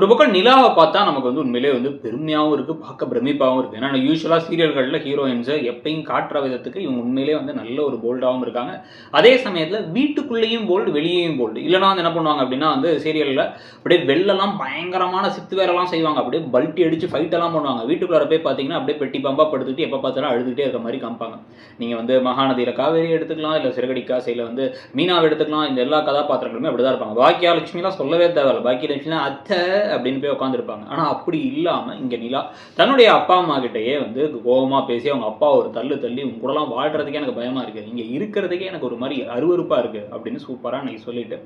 ஒரு பக்கம் நிலாவை பார்த்தா நமக்கு வந்து உண்மையிலே வந்து பெருமையாகவும் இருக்குது பார்க்க பிரமிப்பாகவும் இருக்குது ஏன்னா யூஸ்வலாக சீரியல்களில் ஹீரோயின்ஸை எப்பயும் காட்டுற விதத்துக்கு இவங்க உண்மையிலே வந்து நல்ல ஒரு போல்டாகவும் இருக்காங்க. அதே சமயத்தில் வீட்டுக்குள்ளேயும் போல்டு வெளியேயும் போல்டு இல்லைனா வந்து என்ன பண்ணுவாங்க அப்படின்னா வந்து சீரியலில் அப்படியே வெள்ளெல்லாம் பயங்கரமான சித்து வேறெல்லாம் செய்வாங்க. அப்படியே பல்ட்டி அடித்து ஃபைட்டெல்லாம் பண்ணுவாங்க. வீட்டுக்குள்ளே போய் பார்த்தீங்கன்னா அப்படியே பெட்டி பம்பா படுத்துட்டு எப்போ பார்த்தாலும் அழுதுகிட்டே இருக்க மாதிரி காமிப்பாங்க. நீங்கள் வந்து மகாநதியில் காவேரி எடுத்துக்கலாம் இல்லை சிறகடிக்காசையில் வந்து மீனாவை எடுத்துக்கலாம். இந்த எல்லா கதாபாத்திரங்களுமே அப்படி தான் இருப்பாங்க பாக்கியலட்சுமிலாம் சொல்லவே தேவையில்ல. பாக்கியலட்சுமிலாம் அத்தை அப்படின்னு போய் உட்காந்துருப்பாங்க ஆனால் அப்படி இல்லாமல் இங்கே நிலா தன்னுடைய அப்பா அம்மா கிட்டேயே வந்து கோபமாக பேசி அவங்க அப்பா ஒரு தள்ளு தள்ளி உங்க கூடலாம் வாழ்கிறதுக்கே எனக்கு பயமாக இருக்குது இங்கே இருக்கிறதுக்கே எனக்கு ஒரு மாதிரி அருவறுப்பாக இருக்குது அப்படின்னு சூப்பராக அன்னைக்கு சொல்லிட்டு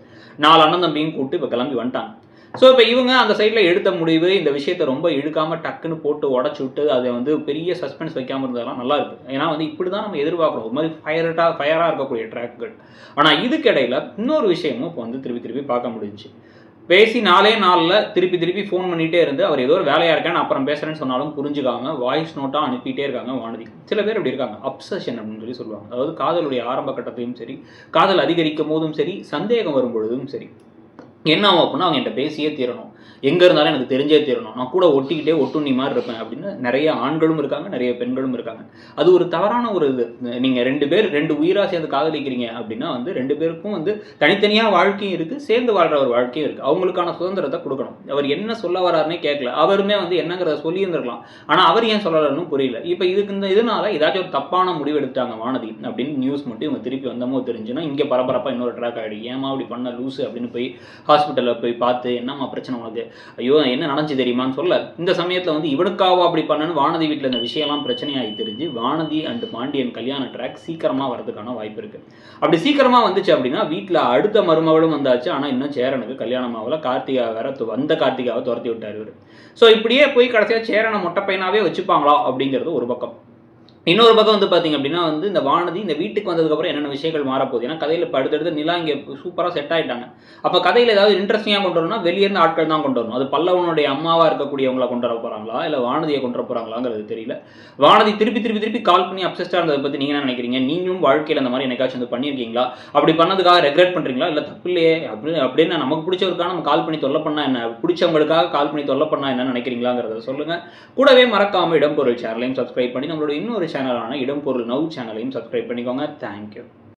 நாலு அண்ணன் தம்பியும் கூப்பிட்டு இப்போ கிளம்பி வந்துட்டாங்க. ஸோ இப்போ இவங்க அந்த சைடில் எடுத்த முடிவு இந்த விஷயத்தை ரொம்ப இழுக்காமல் டக்குன்னு போட்டு உடச்சி விட்டு அதை வந்து பெரிய சஸ்பென்ஸ் வைக்காமல் இருந்ததெல்லாம் நல்லா இருக்கு. ஏன்னா வந்து இப்படி தான் நம்ம எதிர்பார்க்குறோம். ஒரு மாதிரி ஃபயர்ட்டாக ஃபயராக இருக்கக்கூடிய ட்ராக்குகள் ஆனால் இதுக்கிடையில் இன்னொரு விஷயமும் இப்போ வந்து திருப்பி திருப்பி பார்க்க முடிஞ்சுச்சு. பேசி நாலே நாளில் திருப்பி திருப்பி ஃபோன் பண்ணிகிட்டே இருந்து அவர் ஏதோ ஒரு வேலையாக இருக்கேன் அப்புறம் பேசுகிறேன்னு சொன்னாலும் புரிஞ்சுக்காம வாய்ஸ் நோட்டாக அனுப்பிட்டே இருக்காங்க வானதி. சில பேர் இப்படி இருக்காங்க. அப்சஷன் அப்படின்னு சொல்லி சொல்லுவாங்க. அதாவது காதலுடைய ஆரம்ப கட்டத்தையும் சரி காதல் அதிகரிக்கும் போதும் சரி சந்தேகம் வரும் பொழுதும் சரி. என்ன ஆகும் அப்படின்னா அவங்க என்கிட்ட பேசியே தீரணும். எங்கே இருந்தாலும் எனக்கு தெரிஞ்சே தீரணும். நான் கூட ஒட்டிக்கிட்டே ஒட்டுண்ணி மாதிரி இருப்பேன் அப்படின்னு நிறைய ஆண்களும் இருக்காங்க நிறைய பெண்களும் இருக்காங்க. அது ஒரு தவறான ஒரு இது. நீங்கள் ரெண்டு பேர் ரெண்டு உயிராக சேர்ந்து காதலிக்கிறீங்க அப்படின்னா வந்து ரெண்டு பேருக்கும் வந்து தனித்தனியாக வாழ்க்கையும் இருக்குது சேர்ந்து வாழ்கிற ஒரு வாழ்க்கையும் இருக்குது அவங்களுக்கான சுதந்திரத்தை கொடுக்கணும். அவர் என்ன சொல்ல வராருன்னே கேட்கல. அவருமே வந்து என்னங்கிறத சொல்லியிருந்திருக்கலாம். ஆனால் அவர் ஏன் சொல்லலன்னு புரியல. இப்போ இதுக்கு இந்த இதனால ஏதாச்சும் ஒரு தப்பான முடிவு எடுத்துட்டாங்க வானதி அப்படின்னு நியூஸ் மட்டும் இவங்க திருப்பி வந்தமோ தெரிஞ்சுன்னா இங்கே பரபரப்பாக இன்னொரு ட்ராக் ஆகிடு ஏமா அப்படி பண்ண லூஸு அப்படின்னு போய் ஹாஸ்பிட்டலில் போய் பார்த்து என்னம்மா பிரச்சனை உனக்கு? ஐயோ என்ன நடந்துச்சு தெரியுமான்னு சொல்ல இந்த சமயத்தில் வந்து இவனுக்காவோ அப்படி பண்ணனு வானதி வீட்டில் இந்த விஷயம்லாம் பிரச்சனையாகி தெரிஞ்சு வானதி அண்ட் பாண்டியன் கல்யாண ட்ராக் சீக்கிரமாக வரதுக்கான வாய்ப்பு இருக்குது அப்படி சீக்கிரமாக வந்துச்சு அப்படின்னா வீட்டில் அடுத்த மருமகளும் வந்தாச்சு. ஆனால் இன்னும் சேரனுக்கு கல்யாணம் ஆகல. கார்த்திகா வேற வந்த கார்த்திகாவை துரத்தி விட்டார் இவர். ஸோ இப்படியே போய் கடைசியாக சேரனை மொட்டை பையனாவே வச்சுப்பாங்களா அப்படிங்கிறது ஒரு பக்கம். இன்னொரு பக்கம் வந்து பார்த்தீங்க அப்படின்னா வந்து இந்த வானதி இந்த வீட்டுக்கு வந்ததுக்கப்புறம் என்னென்ன விஷயங்கள் மாறப்போகுது? ஏன்னா கதையில் இப்போ அடுத்தடுத்து நிலா இங்கே சூப்பராக செட் ஆகிட்டாங்க அப்போ கதையில் ஏதாவது இன்ட்ரெஸ்டிங்காக கொண்டு வரணும்னா வெளியேருந்து ஆட்கள் தான் கொண்டு வரணும். அது பல்லவனுடைய அம்மாவாக இருக்கக்கூடியவங்களை கொண்டு வர போகிறாங்களா இல்லை வானதியை கொண்டு வர போகிறாங்களாங்கிறது தெரியல. வானதி திருப்பி திருப்பி திருப்பி கால் பண்ணி அப்சஸ்டாக இருந்ததை பற்றி நீங்கள் என்ன நினைக்கிறீங்க? நீங்களும் வாழ்க்கையில் அந்த மாதிரி என்னைக்காச்சும் வந்து பண்ணியிருக்கீங்களா? அப்படி பண்ணதுக்காக ரெக்ரெட் பண்ணுறீங்களா இல்லை தப்பு இல்லையே அப்படின்னு அப்படின்னு நமக்கு பிடிச்சவருக்காக நம்ம கால் பண்ணி தொல்லை பண்ணால் என்ன? பிடிச்சவங்களுக்காக கால் பண்ணி தொல்லை பண்ணால் என்ன நினைக்கிறீங்களாங்கிறத சொல்லுங்கள் கூடவே மறக்காமல் இடம்பொருள் சேனலையும் சப்ஸ்கிரைப் பண்ணி நம்மளோட இன்னொரு சேனலான இடம்பொருள் நவ் சேனலையும் சப்ஸ்கிரைப் பண்ணிக்கோங்க. தேங்க்யூ